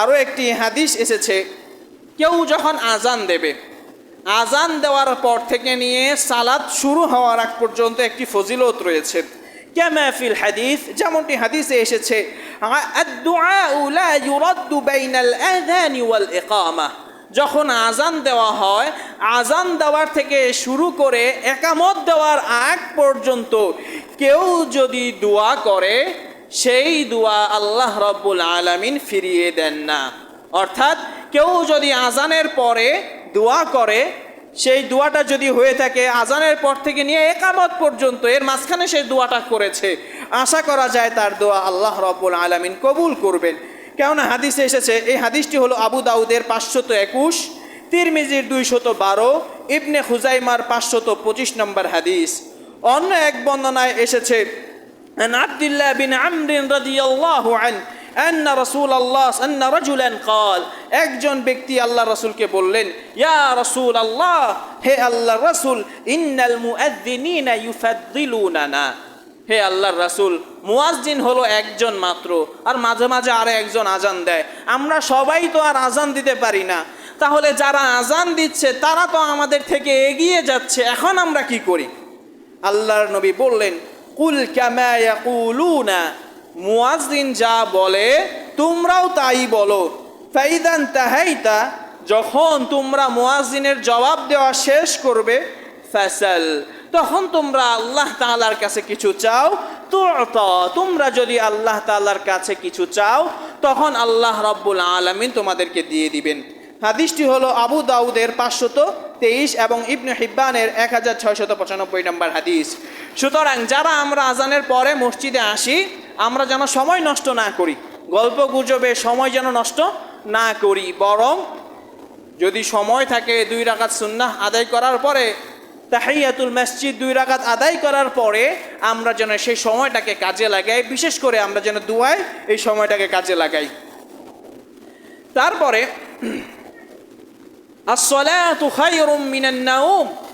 আরও একটি হাদিস এসেছে, কেউ যখন আজান দেবে, আজান দেওয়ার পর থেকে নিয়ে সালাদ শুরু হওয়ার আগ পর্যন্ত একটি ফজিলত রয়েছে। ক্যামাফিল হাদিস? যেমনটি হাদিসে এসেছে যখন আজান দেওয়া হয়, আজান দেওয়ার থেকে শুরু করে একামত দেওয়ার আগ পর্যন্ত কেউ যদি দোয়া করে সেই দোয়া আল্লাহ রব্বুল আলামিন ফিরিয়ে দেন না। অর্থাৎ কেউ যদি আজানের পরে দোয়া করে, সেই দোয়াটা যদি হয়ে থাকে, আজানের পর থেকে নিয়ে একামত পর্যন্ত এর মাঝখানে সেই দোয়াটা করেছে, আশা করা যায় তার দোয়া আল্লাহ রব্বুল আলামিন কবুল করবেন। কেননা হাদিসে এসেছে, এই হাদিসটি হলো আবু দাউদের পাঁচশত একুশ, তিরমিজির দুইশত বারো, ইবনে খুজাইমার পাঁচশত পঁচিশ নম্বর হাদিস। অন্য এক বন্দনায় এসেছে عن عبد الله بن عمرو رضي الله عنه أن رسول الله أن رجلا قال একজন ব্যক্তি আল্লাহ রসুলকে বললেন ইয়া রসুল আল্লাহ হে আল্লাহ রসুল ইন্নাল মুআদ্দিনিনা ইউফাদ্দিলুনানা হে আল্লাহর রাসূল মুয়াজ্জিন হলো একজন মাত্র আর মাঝে মাঝে আরো একজন আজান দেয় আমরা সবাই তো আর আজান দিতে পারি না তাহলে যারা আজান দিচ্ছে তারা তো আমাদের থেকে এগিয়ে যাচ্ছে এখন আমরা কি করি আল্লাহর নবী বললেন কুল কামা ইয়াকুলুনা, মুয়াজ্জিন যা বলে, তোমরাও তাই বলো। ফাইদান তাহাইতা, যখন তোমরা মুয়াজ্জিনের জবাব দেওয়া শেষ করবে ফ্যাসাল তখন তোমরা আল্লাহ তালার কাছে কিছু চাও। তোমরা যদি আল্লাহ তালার কাছে কিছু চাও, তখন আল্লাহ রব্বুল আলামিন তোমাদেরকে দিয়ে দিবেন। হাদিসটি হলো আবু দাউদের পাঁচশত তেইশ এবং ইবনে হিব্বানের এক হাজার ছয়শত পঁচানব্বই নম্বর হাদিস। সুতরাং যারা আমরা আজানের পরে মসজিদে আসি, আমরা যেন সময় নষ্ট না করি। গল্প গুজবে সময় যেন নষ্ট না করি, বরং যদি সময় থাকে দুই রাকাত সুন্নাহ আদায় করার পরে, তাহিয়াতুল মসজিদ দুই রাকাত আদায় করার পরে আমরা যেন সেই সময়টাকে কাজে লাগাই, বিশেষ করে আমরা যেন দুয়ায় এই সময়টাকে কাজে লাগাই। তারপরে, আসসালাতু খায়রুম মিনান নাউম